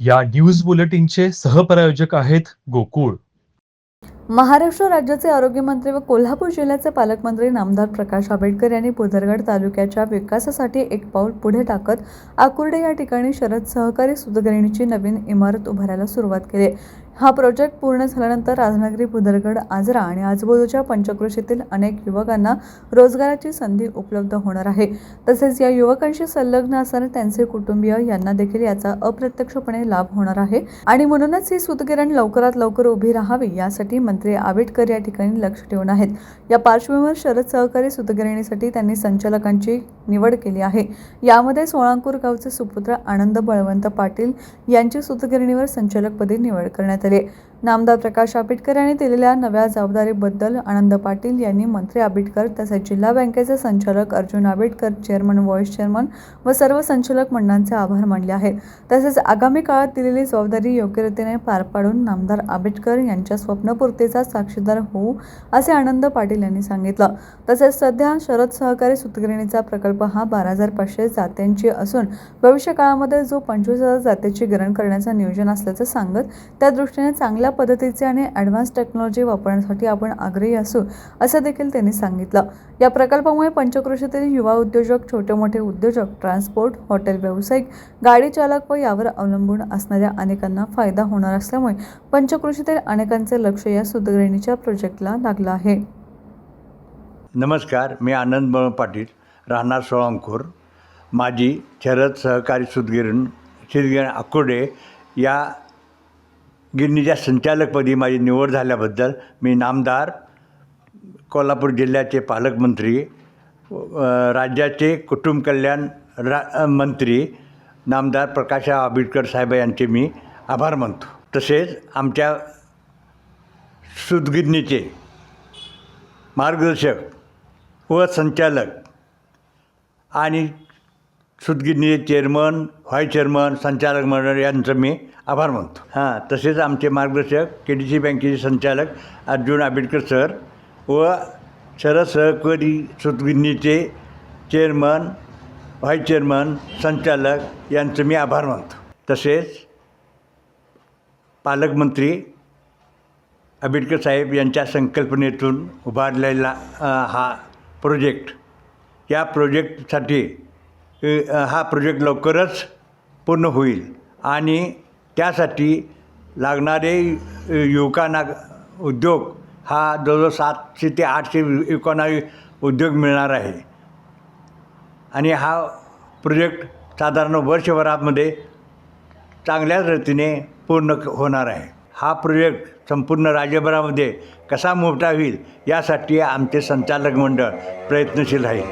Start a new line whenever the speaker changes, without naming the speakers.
या न्यूज बुलेटिनचे सहप्रायोजक आहेत गोकुळ.
महाराष्ट्र राज्याचे आरोग्यमंत्री व कोल्हापूर जिल्ह्याचे पालकमंत्री नामदार प्रकाश आंबेडकर यांनी पुदरगड तालुक्याच्या विकासासाठी एक पाऊल पुढे टाकत आकुर्डे या ठिकाणी शरद सहकारी सुतगिरणीची नवीन इमारत उभारायला सुरुवात केली. हा प्रोजेक्ट पूर्ण झाल्यानंतर राजनगरी बुधरगड आजरा आणि आजूबाजूच्या पंचक्रोशीतील अनेक युवकांना रोजगाराची संधी उपलब्ध होणार आहे. तसेच या युवकांशी संलग्न असणारे त्यांचे कुटुंबीय यांना देखील याचा अप्रत्यक्षपणे लाभ होणार आहे. आणि म्हणूनच ही सूतगिरण लवकरात लवकर उभी राहावी यासाठी मंत्री आंबेडकर या ठिकाणी लक्ष ठेवून आहेत. या पार्श्वभूमीवर शरद सहकारी सूतगिरणीसाठी त्यांनी संचालकांची निवड केली आहे. यामध्ये सोळांपूर गावचे सुपुत्र आनंद बळवंत पाटील यांची सूतगिरणीवर संचालकपदी निवड करण्यात आली. नामदार प्रकाश आंबेडकर यांनी दिलेल्या नव्या जबाबदारीबद्दल आनंद पाटील यांनी मंत्री आंबेडकर तसेच जिल्हा बँकेचे संचालक Arjun Ambedkar chairman vice chairman व सर्व संचालक मंडळांचे आभार मानले आहेत. तसेच आगामी काळात दिलेली जबाबदारी योग्यरीतीने पार पाडून नामदार आंबेडकर यांच्या स्वप्नपूर्तीचा साक्षीदार होऊ असे आनंद पाटील यांनी सांगितलं. तसेच सध्या शरद सहकारी सुतगिरणीचा प्रकल्प हा बारा हजार पाचशे जात्यांची असून भविष्य काळामध्ये जो पंचवीस हजार जात्याची ग्रहण करण्याचं नियोजन असल्याचं सांगत त्या दृष्टीने चांगल्या पद्धतीचे आणि ॲडव्हान्स टेक्नॉलॉजी वापरण्यासाठी आपण आग्रही असू असं देखील त्यांनी सांगितलं. या प्रकल्पामुळे पंचकृषीतील युवा उद्योजक छोटे मोठे उद्योजक ट्रान्सपोर्ट हॉटेल व्यावसायिक गाडी चालक व यावर अवलंबून असणाऱ्या अनेकांना फायदा होणार असल्यामुळे पंचकृषीतील अनेकांचे लक्ष या सुतगिरणीच्या प्रोजेक्टला लागलं आहे.
नमस्कार मी आनंद पाटील राहणार सोळांखोर माझी शरद सहकारी सुदगिरण शेतगिरण अकोडे या गिरणीच्या संचालकपदी माझी निवड झाल्याबद्दल मी नामदार कोल्हापूर जिल्ह्याचे पालकमंत्री राज्याचे कुटुंब कल्याण रा मंत्री नामदार प्रकाश आंबेडकर साहेब यांचे मी आभार मानतो. तसेच आमच्या सुदगिरणीचे मार्गदर्शक व संचालक आणि सुतगिरणीचे चेअरमन व्हाईस चेअरमन संचालक मंडळ यांचं मी आभार मानतो. हां तसेच आमचे मार्गदर्शक के डी सी बँकेचे संचालक अर्जुन आंबेडकर सर व शरद सहकारी सुतगिरणीचे चेअरमन व्हाईस चेअरमन संचालक यांचं मी आभार मानतो. तसेच पालकमंत्री आंबेडकर साहेब यांच्या संकल्पनेतून उभारलेला हा प्रोजेक्ट या प्रोजेक्टसाठी हा प्रोजेक्ट लवकरच पूर्ण होईल. आणि त्यासाठी लागणारे युवकांना उद्योग हा जवळजवळ सातशे ते आठशे युवकांना उद्योग मिळणार आहे. आणि हा प्रोजेक्ट साधारण वर्षभरामध्ये चांगल्याच रीतीने पूर्ण होणार आहे. हा प्रोजेक्ट संपूर्ण राज्यभरामध्ये कसा मोठा होईल यासाठी आमचे संचालक मंडळ प्रयत्नशील आहे.